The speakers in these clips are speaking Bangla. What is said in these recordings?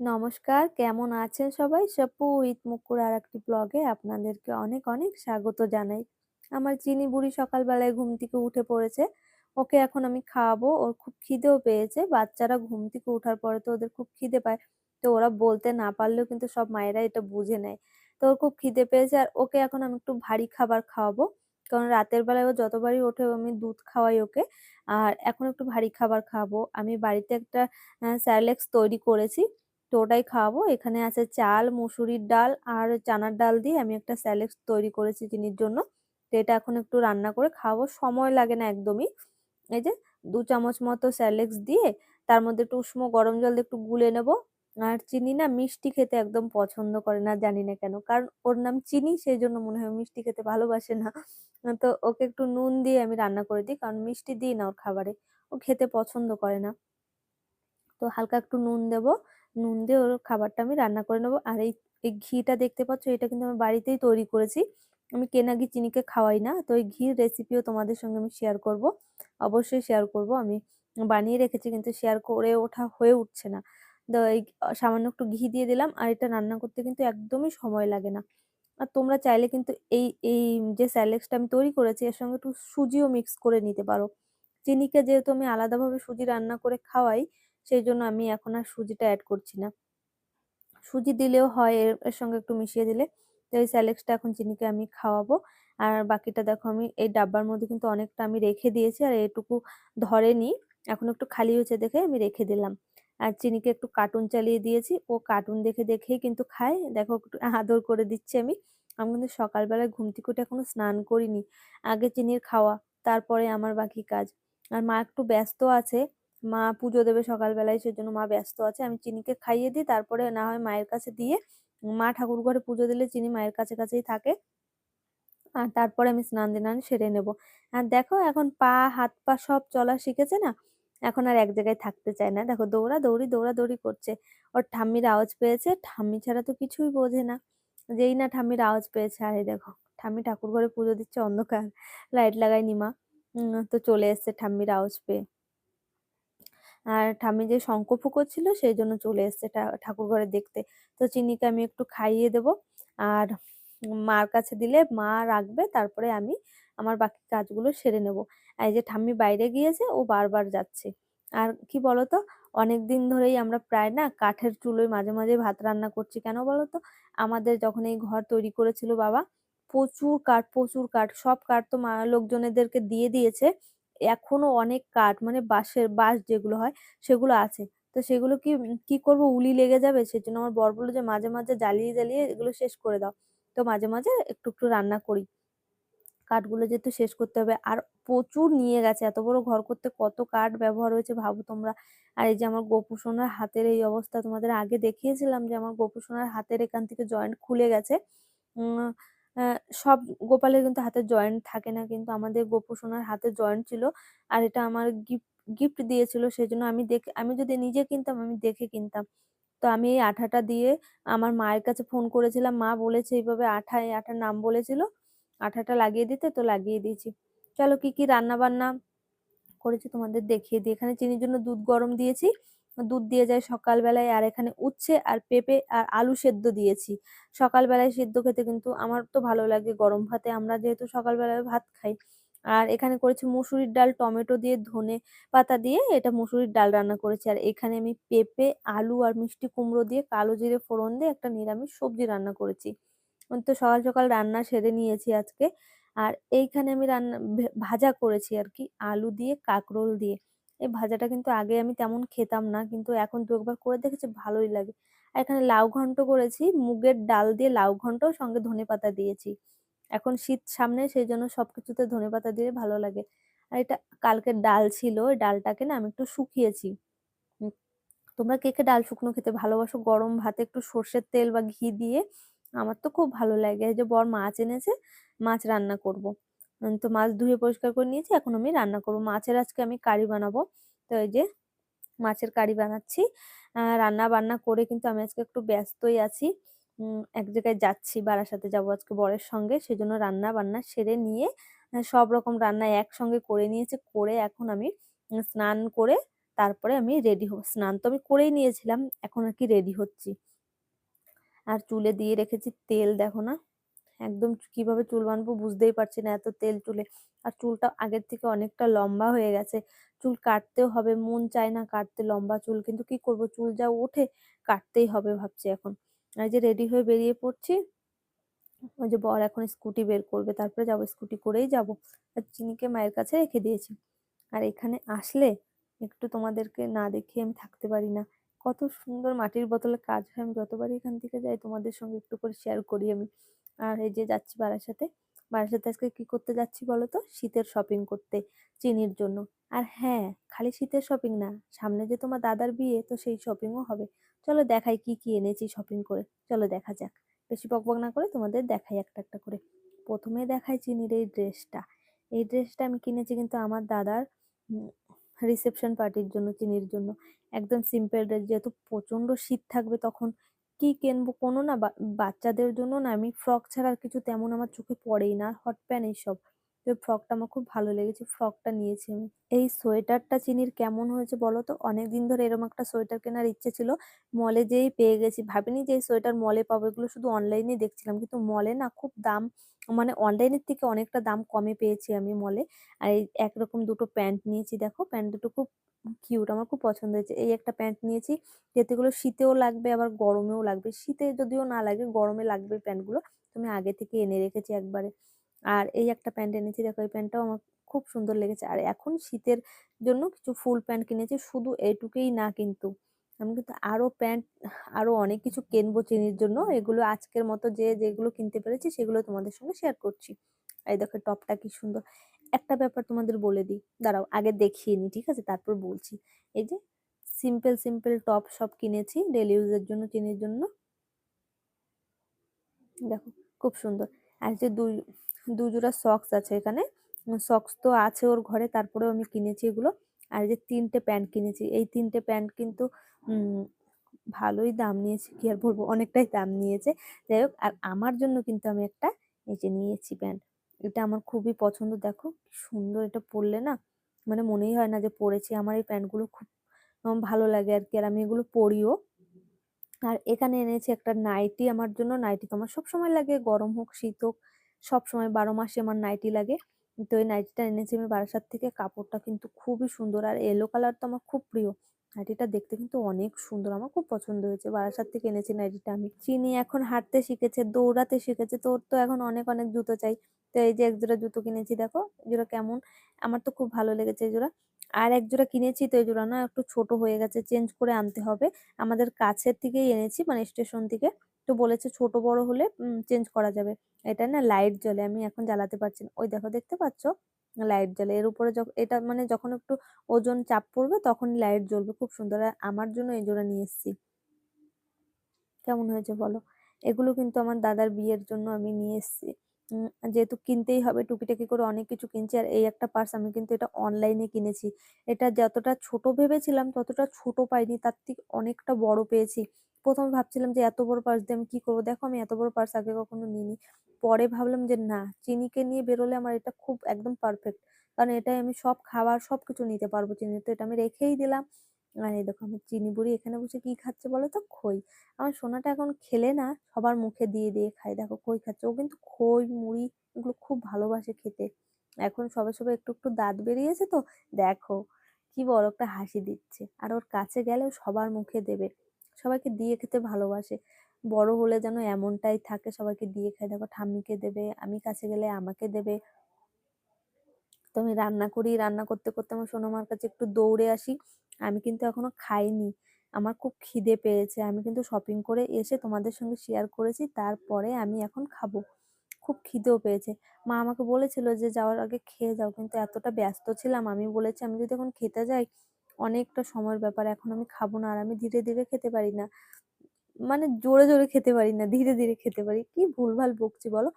নমস্কার, কেমন আছেন সবাই? সপু উইথ মুকুর আর একটি ব্লগে আপনাদেরকে অনেক, অনেক স্বাগত জানাই। আমার চিনি বুড়ি সকালবেলায় ঘুম থেকে উঠে পড়েছে। ওকে এখন আমি খাওয়াবো। ওর খুব খিদেও পেয়েছে। বাচ্চারা ঘুম থেকে ওঠার পরে তো ওদের খুব খিদে পায়। তো ওরা বলতে না পারলেও কিন্তু সব মায়েরা এটা বুঝে নেয়। তো ওর খুব খিদে পেয়েছে আর ওকে এখন আমি একটু ভারী খাবার খাওয়াবো। কারণ রাতের বেলায় ও যতবারই ওঠে আমি দুধ খাওয়াই ওকে। আর এখন একটু ভারী খাবার খাওয়াবো। আমি বাড়িতে একটা স্যারলাক্স তৈরি করেছি। তো ওটাই খাওয়াবো। এখানে আছে চাল, মুসুরির ডাল আর চানার ডাল দিয়ে আমি একটা স্যালাড তৈরি করেছি চিনির জন্য। তো এটা এখন একটু রান্না করে খাওয়াবো। সময় লাগে না একদমই। এই যে দু চামচ মতো স্যালাক্স দিয়ে তার মধ্যে একটু উষ্ণ গরম জল দিয়ে একটু গুলে নেব। আর চিনি না মিষ্টি খেতে একদম পছন্দ করে না, জানি না কেন। কারণ ওর নাম চিনি সেই জন্য মনে হয় মিষ্টি খেতে ভালোবাসে না। তো ওকে একটু নুন দিয়ে আমি রান্না করে দিই। কারণ মিষ্টি দিই না ওর খাবারে। ও খেতে পছন্দ করে না। তো হালকা একটু নুন দেব। নুন দিয়ে ওর খাবারটা আমি রান্না করে নেব আর এই, এই ঘিটা দেখতে পাচ্ছ এটা কিন্তু আমি বাড়িতেই তৈরি করেছি। আমি কেনা ঘি চিনিকে খাওয়াই না। তো এই ঘির রেসিপিও তোমাদের সঙ্গে আমি শেয়ার করব। অবশ্যই শেয়ার করব। আমি বানিয়ে রেখেছি কিন্তু শেয়ার করে ওঠা হয়ে উঠছে না। তো এই সামান্য একটু ঘি দিয়ে দিলাম আর এটা রান্না করতে কিন্তু একদমই সময় লাগে না। আর তোমরা চাইলে কিন্তু এই, এই যে স্যালাডসটা আমি তৈরি করেছি এর সঙ্গে একটু সুজিও মিক্স করে নিতে পারো। চিনিকে যেহেতু আমি আলাদাভাবে সুজি রান্না করে খাওয়াই সেইজন্য আমি এখন আর সুজিটা অ্যাড করছি না। সুজি দিলেও হয় এর, এর সঙ্গে একটু মিশিয়ে দিলে। তো এই স্যালেক্সটা এখন চিনিকে আমি খাওয়াবো। আর বাকিটা দেখো আমি এই ডাব্বার মধ্যে কিন্তু অনেকটা আমি রেখে দিয়েছি আর এটুকু ধরেনি। এখন একটু খালি হয়েছে দেখে আমি রেখে দিলাম। আর চিনিকে একটু কার্টুন চালিয়ে দিয়েছি। ও কার্টুন দেখে দেখেই কিন্তু খায়। দেখো একটু আদর করে দিচ্ছি আমি। আমি কিন্তু সকালবেলায় ঘুম থেকে উঠে এখনও স্নান করিনি। আগে চিনির খাওয়া, তারপরে আমার বাকি কাজ। আর মা একটু ব্যস্ত আছে। মা পুজো দেবে সকালবেলায় সেজন্য মা ব্যস্ত আছে। আমি চিনিকে খাইয়ে দিই তারপরে না হয় মায়ের কাছে দিয়ে মা ঠাকুর ঘরে পুজো দিলে চিনি মায়ের কাছে কাছেই থাকে। আর তারপরে আমি স্নান-দান সেরে নেব। আর দেখো এখন পা, হাত পা সব চলা শিখেছে না? এখন আর এক জায়গায় থাকতে চায় না। দেখো দৌড়াদৌড়ি, দৌড়াদৌড়ি করছে। ওর ঠাম্মির আওয়াজ পেয়েছে। ঠাম্মি ছাড়া তো কিছুই বোঝে না। যেই না ঠাম্মির আওয়াজ পেয়েছে আরে দেখো ঠাম্মি ঠাকুর ঘরে পুজো দিচ্ছে অন্ধকার। লাইট লাগায়নি মা। তো চলে এসছে ঠাম্মির আওয়াজ পেয়ে। আর ঠাম্মি যে শঙ্ক শঙ্খ ছিল সেই জন্য চলে এসছে ঠা ঠাকুরঘরে দেখতে। তো চিনিকে আমি একটু খাইয়ে দেব। আর মার কাছে দিলে মা রাখবে তারপরে আমি আমার বাকি কাজগুলো সেরে নেব। এই যে ঠাম্মি বাইরে গিয়েছে ও বারবার যাচ্ছে। আর কি বলতো অনেক দিন ধরেই আমরা প্রায় না কাঠের চুলোয় মাঝে, মাঝে ভাত রান্না করছি। কেন বলতো? আমাদের যখন এই ঘর তৈরি করেছিল বাবা প্রচুর কাঠ, প্রচুর কাঠ। সব কাঠ তো মা লোকজনেদেরকে দিয়ে দিয়েছে। এখনও অনেক কাঠ মানে বাঁশের বাঁশ যেগুলো হয় সেগুলো আছে। তো সেগুলো কি কি করব উলি লেগে যাবে সেজন্য আমার বর বলল যে মাঝে, মাঝে জ্বালিয়ে, জ্বালিয়ে এগুলো শেষ করে দাও। তো মাঝে, মাঝে একটু, একটু রান্না করি। কাঠগুলো যেহেতু শেষ করতে হবে আর প্রচুর নিয়ে গেছে। এত বড় ঘর করতে কত কাঠ ব্যবহার হয়েছে ভাবো তোমরা। আর এই যে আমার গোপু সোনার হাতের এই অবস্থা তোমাদের আগে দেখিয়েছিলাম যে আমার গোপু সোনার হাতের এখান থেকে জয়েন্ট খুলে গেছে। সব গোপালের কিন্তু হাতে জয়েন্ট থাকে না কিন্তু আমাদের গোপু সোনার হাতের জয়েন্ট ছিল। আর এটা আমার গিফট গিফট দিয়েছিল সেই জন্য আমি দেখে আমি যদি নিজে কিনতাম আমি দেখে কিনতাম। তো আমি এই আঠাটা দিয়ে আমার মায়ের কাছে ফোন করেছিলাম। মা বলেছে এইভাবে আঠা, এই আঠার নাম বলেছিল। আঠাটা লাগিয়ে দিতে তো লাগিয়ে দিয়েছি। চলো কি, কি রান্না-বান্না করেছি তোমাদের দেখিয়ে দিই। এখানে চিনির জন্য দুধ গরম দিয়েছি। দুধ দিয়ে যায় সকালবেলায় আর এখানে উচ্ছে আর পেঁপে আর আলু সেদ্ধ দিয়েছি। সকালবেলায় সেদ্ধ খেতে কিন্তু আমার তো ভালো লাগে গরম ভাতে। আমরা যেহেতু সকালবেলায় ভাত খাই। আর এখানে করেছি মুসুরির ডাল, টমেটো দিয়ে, ধনে পাতা দিয়ে এটা মুসুরির ডাল রান্না করেছি। আর এখানে আমি পেঁপে, আলু আর মিষ্টি কুমড়ো দিয়ে কালো জিরে ফোড়ন দিয়ে একটা নিরামিষ সবজি রান্না করেছি। তো সকাল, সকাল রান্না সেরে নিয়েছি আজকে। আর এইখানে আমি রান্না ভাজা করেছি আর কি আলু দিয়ে কাঁকরোল দিয়ে। এই ভাজাটা কিন্তু আগে আমি তেমন খেতাম না। কিন্তু এখন ২ একবার করে দেখেছি ভালোই লাগে। আর এখানে লাউ ঘন্ট করেছি। মুগের ডাল দিয়ে লাউ ঘন্ট সঙ্গে ধনেপাতা দিয়েছি। এখন শীত সামনে সেইজন্য সবকিছুতে ধনেপাতা দিলে ভালো লাগে। আর এটা কালকের ডাল ছিল। ওই ডালটাকে না আমি একটু শুকিয়েছি। তোমরা কে, কে ডাল শুকনো খেতে ভালোবাসো? গরম ভাতে একটু সর্ষের তেল বা ঘি দিয়ে আমার তো খুব ভালো লাগে। যে বর মাছ এনেছে, মাছ রান্না করব। তো মাছ ধুয়ে পরিষ্কার করে নিয়েছি। এখন আমি রান্না করব। মাছের আজকে আমি কারি বানাবো। তো এই যে মাছের কারি বানাচ্ছি। রান্না-বান্না করে কিন্তু আমি আজকে একটু ব্যস্তই আছি। এক জায়গায় যাচ্ছি, বারাসাতে যাব আজকে বরের সঙ্গে। সেজন্য রান্না-বান্না সেরে নিয়ে সব রকম রান্না একসঙ্গে করে নিয়েছি। করে এখন আমি স্নান করে তারপরে আমি রেডি হব। স্নান তো আমি করেই নিয়েছিলাম। এখন আর কি রেডি হচ্ছি। আর চুলে দিয়ে রেখেছি তেল দেখো না? একদম কীভাবে চুল বানবো বুঝতেই পারছি না এত তেল চুলে। আর চুলটা আগের থেকে অনেকটা লম্বা হয়ে গেছে। চুল কাটতেও হবে, মন চায় না কাটতে লম্বা চুল। কিন্তু কি করব চুল যা ওঠে কাটতেই হবে ভাবছি এখন। আর যে রেডি হয়ে বেরিয়ে পড়ছি। ওই যে বর এখন স্কুটি বের করবে তারপরে যাব স্কুটি করেই যাব। আর চিনিকে মায়ের কাছে রেখে দিয়েছি। আর এখানে আসলে একটু তোমাদেরকে না দেখিয়ে আমি থাকতে পারি না। কত সুন্দর মাটির বোতলে কাজ হয় আমি যতবারই এখান থেকে যাই তোমাদের সঙ্গে একটু করে শেয়ার করি আমি। আর এই যে যাচ্ছি বারাসাতে। বারাসাতে আজকে কি করতে যাচ্ছি বলো তো? শীতের শপিং করতে চিনির জন্য। আর হ্যাঁ, খালি শীতের শপিং না, সামনে যে তোমার দাদার বিয়ে তো সেই শপিংও হবে। চলো দেখাই কি, কি এনেছি শপিং করে। চলো দেখা যাক। বেশি বকবক না করে তোমাদের দেখাই একটা, একটা করে। প্রথমে দেখাই চিনির এই ড্রেসটা। এই ড্রেসটা আমি কিনেছি কিন্তু আমার দাদার রিসেপশন পার্টির জন্য, চিনির জন্য। একদম সিম্পল ড্রেস যেহেতু প্রচণ্ড শীত থাকবে তখন কি কিনবো কোনো না বাচ্চাদের জন্য না আমি ফ্রক ছাড়া আর কিছু তেমন আমার চোখে পড়েই না। হট প্যান্ট এইসব। তো ফ্রকটা আমার খুব ভালো লেগেছে। ফ্রকটা নিয়েছি আমি। এই সোয়েটারটা চিনির কেমন হয়েছে বলো তো? অনেকদিন ধরে এরকম একটা সোয়েটার কেনার ইচ্ছে ছিল। মলে যেয়েই পেয়ে গেছি। ভাবিনি যে এই সোয়েটার মলে পাবো। এগুলো শুধু অনলাইনে দেখছিলাম। কিন্তু মলে না খুব দাম মানে অনলাইনের থেকে অনেকটা দাম কমে পেয়েছি আমি মলে। আর এই একরকম দুটো প্যান্ট নিয়েছি, দেখো। প্যান্ট দুটো খুব কিউট আমার খুব পছন্দ হয়েছে। এই একটা প্যান্ট নিয়েছি। যাতে এগুলো শীতেও লাগবে, আবার গরমেও লাগবে। শীতে যদিও না লাগে, গরমে লাগবে প্যান্টগুলো। তো আমি আগে থেকে এনে রেখেছি একবারে। আর এই একটা প্যান্ট এনেছি দেখো এই প্যান্টটাও আমার খুব সুন্দর লেগেছে। আর এখন শীতের জন্য কিছু ফুল প্যান্ট কিনেছি। শুধু এটুকুই না কিন্তু। আমি কিন্তু আরও প্যান্ট আরও অনেক কিছু কিনবো চিনির জন্য। এগুলো আজকের মতো যে যেগুলো কিনতে পেরেছি সেগুলো তোমাদের সঙ্গে শেয়ার করছি। এই দেখো টপটা কি সুন্দর। একটা ব্যাপার তোমাদের বলে দিই। দাঁড়াও আগে দেখিয়ে নিই ঠিক আছে? তারপর বলছি। এই যে সিম্পল, সিম্পল টপ সব কিনেছি ডেলি ইউজের জন্য চিনির জন্য। দেখো খুব সুন্দর। আর যে দুই দু জোড়া সক্স আছে এখানে। সক্স তো আছে ওর ঘরে তারপরেও আমি কিনেছি এগুলো। আর যে তিনটে প্যান্ট কিনেছি। এই তিনটে প্যান্ট কিন্তু ভালোই দাম নিয়েছে। কি আর বলব অনেকটাই দাম নিয়েছে। যাই হোক আর আমার জন্য কিন্তু আমি একটা এই যে নিয়েছি প্যান্ট। এটা আমার খুবই পছন্দ দেখো সুন্দর এটা পরলে না মানে মনেই হয় না যে পরেছি। আমার এই প্যান্টগুলো খুব ভালো লাগে আর কি আর আমি এগুলো পরিও। আর এখানে এনেছি একটা নাইটি আমার জন্য। নাইটি তো আমার সবসময় লাগে। গরম হোক, শীত হোক সবসময় বারো মাসে আমার নাইটি লাগে। তো এই নাইটিটা এনেছি আমি বারাসাত থেকে। কাপড়টা কিন্তু খুবই সুন্দর। আর ইয়েলো কালার তো আমার খুব প্রিয়। নাইটিটা দেখতে কিন্তু অনেক সুন্দর। আমার খুব পছন্দ হয়েছে। বারাসাত থেকে এনেছি নাইটিটা আমি। চিনি এখন হাঁটতে শিখেছে, দৌড়াতে শিখেছে। তোর তো এখন অনেক, অনেক জুতো চাই। তো এই যে এক জোড়া জুতো কিনেছি দেখো। জোড়া কেমন? আমার তো খুব ভালো লেগেছে এই জোড়া। আর এক জোড়া কিনেছি তো এই জোড়া না একটু ছোট হয়ে গেছে। চেঞ্জ করে আনতে হবে। আমাদের কাছের থেকেই এনেছি মানে স্টেশন থেকে। তো বলেছে ছোট বড় হলে চেঞ্জ করা যাবে। এটা না লাইট জ্বলে। আমি এখন জ্বালাতে পারছি না। ওই দেখো, দেখতে পাচ্ছ? লাইট জ্বলে। এর উপরে যখন এটা মানে যখন একটু ওজন চাপ পড়বে, তখন লাইট জ্বলবে। খুব সুন্দর। আর আমার জন্য এই জোড়া নিয়ে এসেছি। কেমন হয়েছে বলো? এগুলো কিন্তু আমার দাদার বিয়ের জন্য আমি নিয়ে এসেছি। যেহেতু কিনতেই হবে, টুকিটাকি করে অনেক কিছু কিনছি। আর এই একটা পার্স আমি কিন্তু এটা অনলাইনে কিনেছি। এটা যতটা ছোট ভেবেছিলাম, ততটা ছোট পাইনি। তার থেকে অনেকটা বড় পেয়েছি। প্রথমে ভাবছিলাম যে এত বড় পার্স দিয়ে আমি কি করব? দেখো আমি এত বড় পার্স আগে কখনো নিইনি। পরে ভাবলাম যে না, চিনিকে নিয়ে বেরোলে আমার এটা খুব একদম পারফেক্ট। কারণ এটাই আমি সব খাবার সব কিছু নিতে পারব চিনি। তো এটা আমি রেখেই দিলাম। আর এই দেখো আমার চিনি বুড়ি এখানে বসে কি খাচ্ছে বলো তো? খই। আমার সোনাটা এখন খেলে না সবার মুখে দিয়ে, দিয়ে খায়। দেখো খই খাচ্ছে। ও কিন্তু খই, মুড়ি এগুলো খুব ভালোবাসে খেতে। এখন সবে, সবে একটু, একটু দাঁত বেরিয়েছে তো দেখো কি বড় একটা হাসি দিচ্ছে। আর ওর কাছে গেলেও সবার মুখে দেবে। সবাইকে দিয়ে খেতে ভালোবাসে। বড় হলে যেন এমনটাই থাকে সবাইকে দিয়ে খায়। দেখো ঠাম্মিকে দেবে, আমি কাছে গেলে আমাকে দেবে। তো আমি রান্না করি। রান্না করতে, করতে আমার সোনামার কাছে একটু দৌড়ে আসি। আমি কিন্তু এখনও খাইনি। আমার খুব খিদে পেয়েছে। আমি কিন্তু শপিং করে এসে তোমাদের সঙ্গে শেয়ার করেছি। তারপরে আমি এখন খাব। খুব খিদেও পেয়েছে। মা আমাকে বলেছিল যে যাওয়ার আগে খেয়ে যাও। কিন্তু এতটা ব্যস্ত ছিলাম আমি বলেছি আমি যদি এখন খেতে যাই অনেকটা সময়ের ব্যাপার। এখন আমি খাব না। আর আমি ধীরে, ধীরে খেতে পারি না। মানে জোরে, জোরে খেতে পারি না। ধীরে, ধীরে খেতে পারি। কি ভুলভাল বকছি বলো?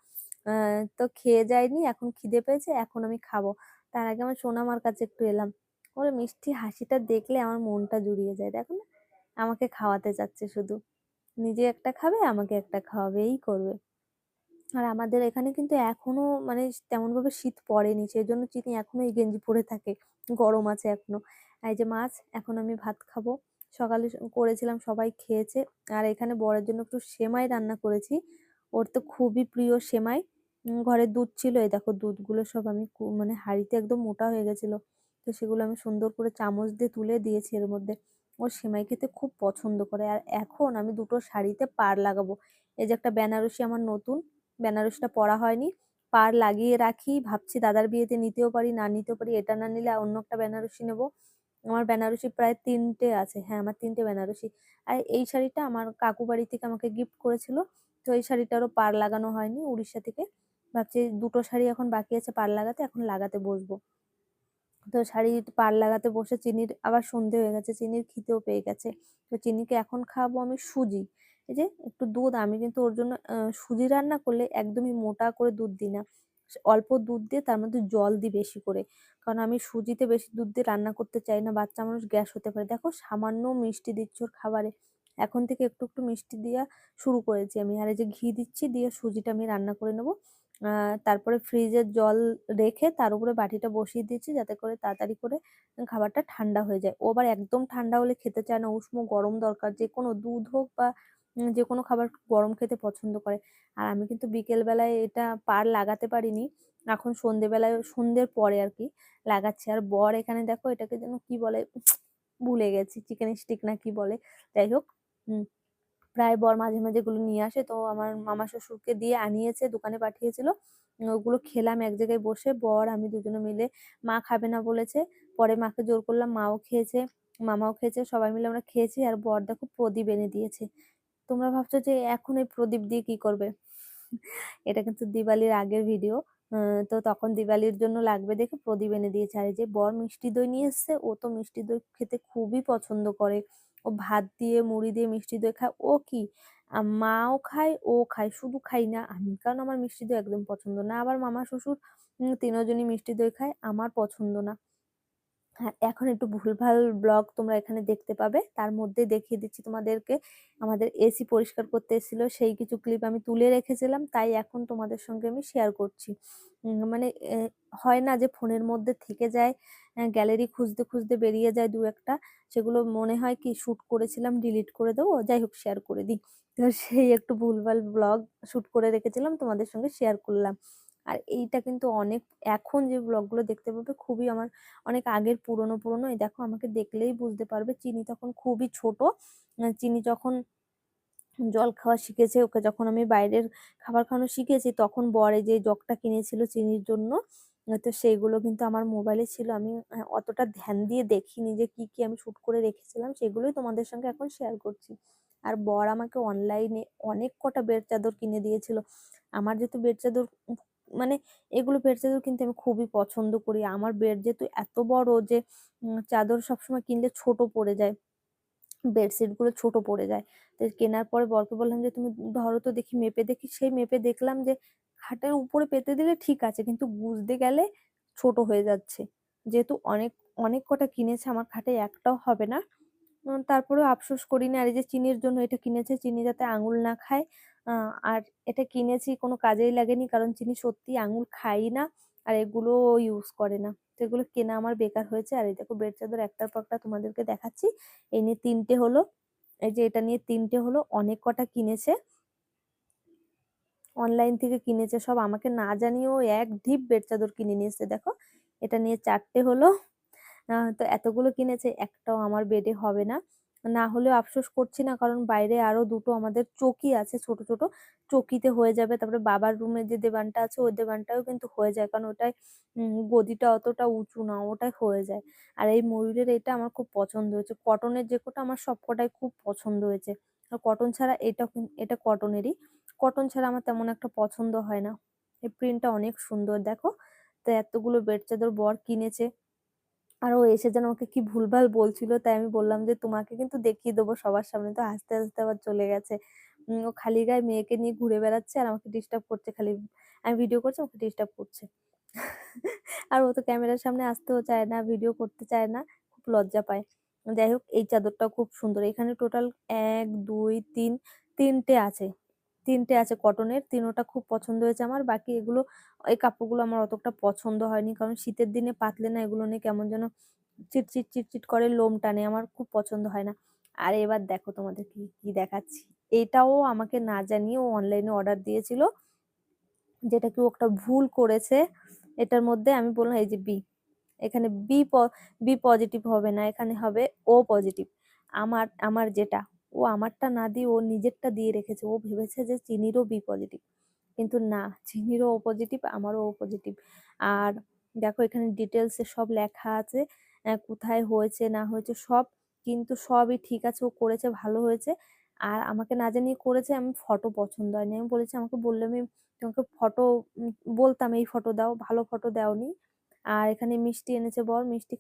তো খেয়ে যায়নি এখন খিদে পেয়েছে। এখন আমি খাব। তার আগে আমার সোনামার কাছে একটু এলাম। ওর মিষ্টি হাসিটা দেখলে আমার মনটা জুড়িয়ে যায়। দেখো না? আমাকে খাওয়াতে চাচ্ছে শুধু। নিজে একটা খাবে, আমাকে একটা খাওয়াবে এই করবে। আর আমাদের এখানে কিন্তু এখনও মানে তেমনভাবে শীত পড়েনি। সেই জন্য চিনি এখনও এই গেঞ্জি পরে থাকে। গরম আছে এখনও। এই যে মাছ, এখন আমি ভাত খাব। সকালে করেছিলাম সবাই খেয়েছে। আর এখানে বরের জন্য একটু সেমাই রান্না করেছি। ওর তো খুবই প্রিয় সেমাই। ঘরে দুধ ছিল, এই দেখো দুধগুলো সব আমি মানে হাঁড়িতে একদম মোটা হয়ে গেছিল। তো সেগুলো আমি সুন্দর করে চামচ দিয়ে তুলে দিয়েছি এর মধ্যে। ও সেমাই খেতে খুব পছন্দ করে। আর এখন আমি দুটো শাড়িতে পাড় লাগাবো। এই যে একটা বেনারসি আমার নতুন, বেনারসিটা পরা হয়নি। পাড় লাগিয়ে রাখি, ভাবছি দাদার বিয়েতে নিতেও পারি, না নিতেও পারি। এটা না নিলে অন্য একটা বেনারসি নেব। আমার বেনারসি প্রায় তিনটে আছে। হ্যাঁ, আমার তিনটে বেনারসি। আর এই শাড়িটা আমার কাকু বাড়ি থেকে আমাকে গিফট করেছিল। তো এই শাড়িটারও পাড় লাগানো হয়নি উড়িষ্যা থেকে। ভাবছি দুটো শাড়ি এখন বাকি আছে পাড় লাগাতে, এখন লাগাতে বসবো। তো শাড়ি পাড় লাগাতে বসে চিনির আবার সন্ধে হয়ে গেছে। চিনির খিদেও পেয়ে গেছে। তো চিনিকে এখন খাব আমি সুজি। এই যে একটু দুধ আমি কিন্তু ওর জন্য সুজি রান্না করলে একদমই মোটা করে দুধ দিই না। অল্প দুধ দিয়ে তার মধ্যে জল দিই বেশি করে। কারণ আমি সুজিতে বেশি দুধ দিয়ে রান্না করতে চাই না। বাচ্চা মানুষ গ্যাস হতে পারে। দেখো সামান্য মিষ্টি দিচ্ছ ওর খাবারে। এখন থেকে একটু, একটু মিষ্টি দেয়া শুরু করেছি আমি। আর এই যে ঘি দিচ্ছি দিয়ে সুজিটা আমি রান্না করে নেব। তারপরে ফ্রিজের জল রেখে তার উপরে বাটিটা বসিয়ে দিয়েছি যাতে করে তাড়াতাড়ি করে খাবারটা ঠান্ডা হয়ে যায়। ও আবার একদম ঠান্ডা হলে খেতে চায় না। উষ্ণ গরম দরকার। যে কোনো দুধ হোক বা যে কোনো খাবার গরম খেতে পছন্দ করে। আর আমি কিন্তু বিকেল বেলায় এটা পার লাগাতে পারিনি। এখন সন্ধ্যেবেলায় সন্ধ্যের পরে আর কি লাগাচ্ছি। আর বর এখানে দেখো এটাকে যেন কি বলে, ভুলে গেছি। চিকেন স্টিক না কি বলে? যাই হোক হুম। প্রায় বর মাঝে, মাঝে এগুলো নিয়ে আসে। তো আমার মামা শ্বশুরকে দিয়ে আনিয়েছে, দোকানে পাঠিয়েছিল। ওগুলো খেলাম এক জায়গায় বসে বর, আমি দুজনে মিলে। মা খাবে না বলেছে। পরে মাকে জোর করলাম, মাও খেয়েছে, মামাও খেয়েছে। সবাই মিলে আমরা খেয়েছি। আর বর দেখো প্রদীপ এনে দিয়েছে। তোমরা ভাবছ যে এখন এই প্রদীপ দিয়ে কি করবে? এটা কিন্তু দিওয়ালির আগের ভিডিও। তো তখন দিওয়ালির জন্য লাগবে দেখে প্রদীপ এনে দিয়েছে। আর যে বর মিষ্টি দই নিয়ে এসছে। ও তো মিষ্টি দই খেতে খুবই পছন্দ করে। ও ভাত দিয়ে, মুড়ি দিয়ে মিষ্টি দই খায়। ও কি মাও খায়, ও খায়। শুধু খাই না আমি। কারণ আমার মিষ্টি দই একদম পছন্দ না। আবার মামা শ্বশুর তিনজনই মিষ্টি দই খায়। আমার পছন্দ না। হ্যাঁ, এখন একটু ভুলভাল ব্লগ তোমরা এখানে দেখতে পাবে। তার মধ্যে দেখিয়ে দিচ্ছি তোমাদেরকে আমাদের এসি পরিষ্কার করতে এসেছিল সেই কিছু ক্লিপ আমি তুলে রেখেছিলাম। তাই এখন তোমাদের সঙ্গে আমি শেয়ার করছি। মানে হয় না যে ফোনের মধ্যে থেকে যায়, গ্যালারি খুঁজতে, খুঁজতে বেরিয়ে যায় দু একটা সেগুলো মনে হয় কি শ্যুট করেছিলাম ডিলিট করে দেবো। যাই হোক শেয়ার করে দিই। তো সেই একটু ভুলভাল ব্লগ শ্যুট করে রেখেছিলাম তোমাদের সঙ্গে শেয়ার করলাম। আর এইটা কিন্তু অনেক এখন যে ব্লগগুলো দেখতে পাবে খুবই আমার অনেক আগের পুরনো, পুরনো। এই দেখো আমাকে দেখলেই বুঝতে পারবে চিনি তখন খুবই ছোট। চিনি যখন জল খাওয়া শিখেছে, ওকে যখন আমি বাইরের খাবার খাওয়ানো শিখেছি তখন বরে যে জগটা কিনেছিল চিনির জন্য। তো সেইগুলো কিন্তু আমার মোবাইলে ছিল। আমি অতটা ধ্যান দিয়ে দেখিনি যে কি, কি আমি শুট করে রেখেছিলাম সেগুলোই তোমাদের সঙ্গে এখন শেয়ার করছি। আর বর আমাকে অনলাইনে অনেক কটা বেড চাদর কিনে দিয়েছিল। আমার যেহেতু বেড চাদর মানে এগুলো বেড চাদর কিনতে আমি খুবই পছন্দ করি। আমার বেড যেহেতু এত বড় যে চাদর সবসময় কিনলে ছোট পড়ে যায়। বেডশিটগুলো ছোট পড়ে যায়। তো কেনার পরে বরকে বললাম যে, "তুমি ধরো তো দেখি মেপে দেখি।" সেই মেপে দেখলাম যে খাটের উপরে পেতে দিলে ঠিক আছে। কিন্তু বুঝতে গেলে ছোট হয়ে যাচ্ছে। যেহেতু অনেক, অনেক কটা কিনেছে আমার খাটে একটাও হবে না। তারপরেও আফসোস করিনি। আর এই যে চিনির জন্য এটা কিনেছে, চিনি যাতে আঙুল না খায়। আর এটা কিনেছি কোনো কাজেই লাগেনি। কারণ চিনি সত্যিই আঙুল খাই না। আর এগুলোও ও ইউজ করে না। তো এগুলো কেনা আমার বেকার হয়েছে। আর এই দেখো বেড চাদর একটার পর একটা তোমাদেরকে দেখাচ্ছি। এই নিয়ে তিনটে হলো। এই যে এটা নিয়ে তিনটে হলো। অনেক কটা কিনেছে। অনলাইন থেকে কিনেছে সব আমাকে না জানিয়েও এক ঢিপ বেড চাদর কিনে নিয়ে এসছে দেখো। এটা নিয়ে চারটে হলো। তো এতগুলো কিনেছে একটাও আমার বেডে হবে না। না হলেও আফসোস করছি না কারণ বাইরে আরও দুটো আমাদের চৌকি আছে ছোট, ছোট। চকিতে হয়ে যাবে। তারপরে বাবার রুমের যে দেবানটা আছে ওই দেবানটাও কিন্তু হয়ে যায়। কারণ উম গদিটা অতটা উঁচু না, ওটাই হয়ে যায়। আর এই ময়ূরের এটা আমার খুব পছন্দ হয়েছে। কটনের যে কটা আমার সবকটাই খুব পছন্দ হয়েছে। আর কটন ছাড়া এটা এটা কটনেরই। কটন ছাড়া আমার তেমন একটা পছন্দ হয় না। এই প্রিন্টটা অনেক সুন্দর দেখো। তো এতগুলো বেড চাদর বর কিনেছে। আর ও এসে যেন আমাকে কি ভুলভাল বলছিল তাই আমি বললাম যে, "তোমাকে কিন্তু দেখিয়ে দেবো সবার সামনে।" তো হাসতে, হাসতে আবার চলে গেছে। ও খালি গায়ে মেয়েকে নিয়ে ঘুরে বেড়াচ্ছে আর আমাকে ডিস্টার্ব করছে খালি। আমি ভিডিও করছি আমাকে ডিস্টার্ব করছে। আর ও তো ক্যামেরার সামনে আসতেও চায় না, ভিডিও করতে চায় না। খুব লজ্জা পায়। যাই হোক এই চাদরটাও খুব সুন্দর। এখানে টোটাল এক দুই তিন তিনটে আছে। তিনটে আছে কটনের, তিনোটা খুব পছন্দ হয়েছে আমার। বাকি এগুলো, এই কাপড়গুলো আমার অতটা পছন্দ হয়নি। কারণ শীতের দিনে পাতলে না, এগুলো নিয়ে কেমন যেন চিটচিট চিটচিট করে লোম টানে। আমার খুব পছন্দ হয় না। আর এবার দেখো তোমাদের কি কি দেখাচ্ছি। এটাও আমাকে না জানিয়ে ও অনলাইনে অর্ডার দিয়েছিল। যেটা কি একটা ভুল করেছে, এটার মধ্যে আমি বললাম, এই যে বি এখানে বি বি পজিটিভ হবে না, এখানে হবে ও পজিটিভ আমার আমার যেটা ও আমারটা না দিয়ে ও নিজেরটা দিয়ে রেখেছে। ও ভেবেছে যে চিনিরও বি পজিটিভ কিন্তু না, চিনিরও ও পজিটিভ আমারও ও পজিটিভ আর দেখো এখানে ডিটেলসে সব লেখা আছে কোথায় হয়েছে, না হয়েছে, সব কিন্তু সবই ঠিক আছে, ও করেছে, ভালো হয়েছে। আর আমাকে না জানিয়ে করেছে, আমি ফটো পছন্দ হয়নি। আমি বলেছি, আমাকে বললে আমি তোমাকে ফটো বলতাম, এই ফটো দাও, ভালো ফটো দাওনি। আর এখানে মিষ্টি এনেছে বর, মিষ্টি